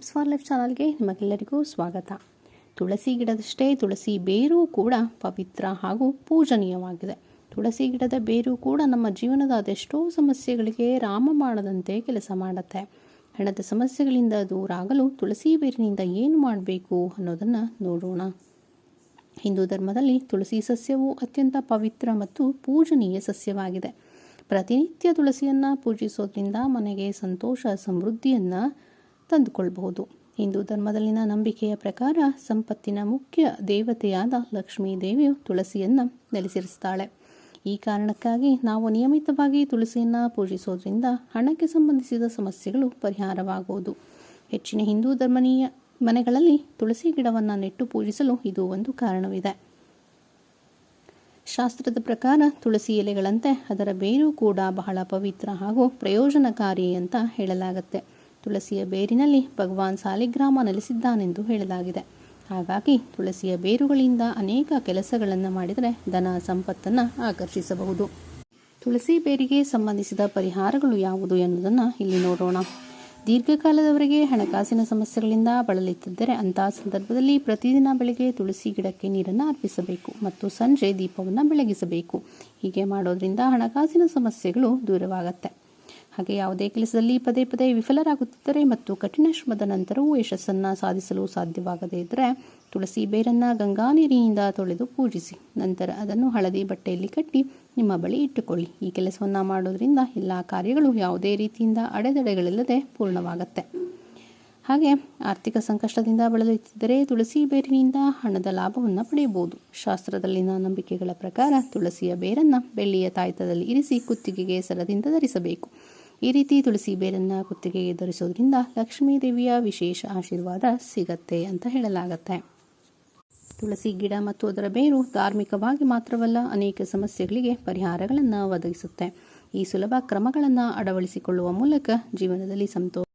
Tips for life ಚಾನಲ್ಗೆ ನಿಮಗೆಲ್ಲರಿಗೂ ಸ್ವಾಗತ. ತುಳಸಿ ಗಿಡದಷ್ಟೇ ತುಳಸಿ ಬೇರು ಕೂಡ ಪವಿತ್ರ ಹಾಗೂ ಪೂಜನೀಯವಾಗಿದೆ. ತುಳಸಿ ಗಿಡದ ಬೇರು ಕೂಡ ನಮ್ಮ ಜೀವನದ ಅದೆಷ್ಟೋ ಸಮಸ್ಯೆಗಳಿಗೆ ರಾಮ ಮಾಡದಂತೆ ಕೆಲಸ ಮಾಡುತ್ತೆ. ಹಣದ ಸಮಸ್ಯೆಗಳಿಂದ ದೂರ ಆಗಲು ತುಳಸಿ ಬೇರಿನಿಂದ ಏನು ಮಾಡಬೇಕು ಅನ್ನೋದನ್ನು ನೋಡೋಣ. ಹಿಂದೂ ಧರ್ಮದಲ್ಲಿ ತುಳಸಿ ಸಸ್ಯವು ಅತ್ಯಂತ ಪವಿತ್ರ ಮತ್ತು ಪೂಜನೀಯ ಸಸ್ಯವಾಗಿದೆ. ಪ್ರತಿನಿತ್ಯ ತುಳಸಿಯನ್ನು ಪೂಜಿಸೋದ್ರಿಂದ ಮನೆಗೆ ಸಂತೋಷ, ಸಮೃದ್ಧಿಯನ್ನು ತಂದುಕೊಳ್ಬಹುದು. ಹಿಂದೂ ಧರ್ಮದಲ್ಲಿನ ನಂಬಿಕೆಯ ಪ್ರಕಾರ ಸಂಪತ್ತಿನ ಮುಖ್ಯ ದೇವತೆಯಾದ ಲಕ್ಷ್ಮೀ ದೇವಿಯು ತುಳಸಿಯನ್ನು ನೆಲೆಸಿರಿಸ್ತಾಳೆ ಈ ಕಾರಣಕ್ಕಾಗಿ ನಾವು ನಿಯಮಿತವಾಗಿ ತುಳಸಿಯನ್ನು ಪೂಜಿಸೋದ್ರಿಂದ ಹಣಕ್ಕೆ ಸಂಬಂಧಿಸಿದ ಸಮಸ್ಯೆಗಳು ಪರಿಹಾರವಾಗುವುದು. ಹೆಚ್ಚಿನ ಹಿಂದೂ ಧರ್ಮನೀಯ ಮನೆಗಳಲ್ಲಿ ತುಳಸಿ ಗಿಡವನ್ನು ನೆಟ್ಟು ಪೂಜಿಸಲು ಇದು ಒಂದು ಕಾರಣವಿದೆ. ಶಾಸ್ತ್ರದ ಪ್ರಕಾರ ತುಳಸಿ ಎಲೆಗಳಂತೆ ಅದರ ಬೇರು ಕೂಡ ಬಹಳ ಪವಿತ್ರ ಹಾಗೂ ಪ್ರಯೋಜನಕಾರಿ ಅಂತ ಹೇಳಲಾಗುತ್ತೆ. ತುಳಸಿಯ ಬೇರಿನಲ್ಲಿ ಭಗವಾನ್ ಸಾಲಿಗ್ರಾಮ ನೆಲೆಸಿದ್ದಾನೆಂದು ಹೇಳಲಾಗಿದೆ. ಹಾಗಾಗಿ ತುಳಸಿಯ ಬೇರುಗಳಿಂದ ಅನೇಕ ಕೆಲಸಗಳನ್ನು ಮಾಡಿದರೆ ಧನ ಸಂಪತ್ತನ್ನು ಆಕರ್ಷಿಸಬಹುದು. ತುಳಸಿ ಬೇರಿಗೆ ಸಂಬಂಧಿಸಿದ ಪರಿಹಾರಗಳು ಯಾವುದು ಎನ್ನುವುದನ್ನು ಇಲ್ಲಿ ನೋಡೋಣ. ದೀರ್ಘಕಾಲದವರೆಗೆ ಹಣಕಾಸಿನ ಸಮಸ್ಯೆಗಳಿಂದ ಬಳಲುತ್ತಿದ್ದರೆ ಅಂತಹ ಸಂದರ್ಭದಲ್ಲಿ ಪ್ರತಿದಿನ ಬೆಳಗ್ಗೆ ತುಳಸಿ ಗಿಡಕ್ಕೆ ನೀರನ್ನು ಅರ್ಪಿಸಬೇಕು ಮತ್ತು ಸಂಜೆ ದೀಪವನ್ನು ಬೆಳಗಿಸಬೇಕು. ಹೀಗೆ ಮಾಡೋದ್ರಿಂದ ಹಣಕಾಸಿನ ಸಮಸ್ಯೆಗಳು ದೂರವಾಗುತ್ತೆ. ಹಾಗೆ ಯಾವುದೇ ಕೆಲಸದಲ್ಲಿ ಪದೇ ಪದೇ ವಿಫಲರಾಗುತ್ತಿದ್ದರೆ ಮತ್ತು ಕಠಿಣ ಶ್ರಮದ ನಂತರವೂ ಯಶಸ್ಸನ್ನು ಸಾಧಿಸಲು ಸಾಧ್ಯವಾಗದೇ ಇದ್ದರೆ ತುಳಸಿ ಬೇರನ್ನು ಗಂಗಾ ನೀರಿನಿಂದ ತೊಳೆದು ಪೂಜಿಸಿ. ನಂತರ ಅದನ್ನು ಹಳದಿ ಬಟ್ಟೆಯಲ್ಲಿ ಕಟ್ಟಿ ನಿಮ್ಮ ಬಳಿ ಇಟ್ಟುಕೊಳ್ಳಿ. ಈ ಕೆಲಸವನ್ನು ಮಾಡೋದರಿಂದ ಎಲ್ಲ ಕಾರ್ಯಗಳು ಯಾವುದೇ ರೀತಿಯಿಂದ ಅಡೆತಡೆಗಳಿಲ್ಲದೆ ಪೂರ್ಣವಾಗುತ್ತೆ. ಹಾಗೆ ಆರ್ಥಿಕ ಸಂಕಷ್ಟದಿಂದ ಬಳಲುತ್ತಿದ್ದರೆ ತುಳಸಿ ಬೇರಿನಿಂದ ಹಣದ ಲಾಭವನ್ನು ಪಡೆಯಬಹುದು. ಶಾಸ್ತ್ರದಲ್ಲಿನ ನಂಬಿಕೆಗಳ ಪ್ರಕಾರ ತುಳಸಿಯ ಬೇರನ್ನು ಬೆಳ್ಳಿಯ ತಾಯ್ತದಲ್ಲಿ ಇರಿಸಿ ಕುತ್ತಿಗೆಗೆ ಸರದಿಂದ ಧರಿಸಬೇಕು. ಈ ರೀತಿ ತುಳಸಿ ಬೇರನ್ನು ಕುತ್ತಿಗೆಗೆ ಧರಿಸೋದ್ರಿಂದ ಲಕ್ಷ್ಮೀ ದೇವಿಯ ವಿಶೇಷ ಆಶೀರ್ವಾದ ಸಿಗತ್ತೆ ಅಂತ ಹೇಳಲಾಗತ್ತೆ. ತುಳಸಿ ಗಿಡ ಮತ್ತು ಅದರ ಬೇರು ಧಾರ್ಮಿಕವಾಗಿ ಮಾತ್ರವಲ್ಲ ಅನೇಕ ಸಮಸ್ಯೆಗಳಿಗೆ ಪರಿಹಾರಗಳನ್ನು ಒದಗಿಸುತ್ತೆ. ಈ ಸುಲಭ ಕ್ರಮಗಳನ್ನು ಅಳವಡಿಸಿಕೊಳ್ಳುವ ಮೂಲಕ ಜೀವನದಲ್ಲಿ ಸಂತೋಷ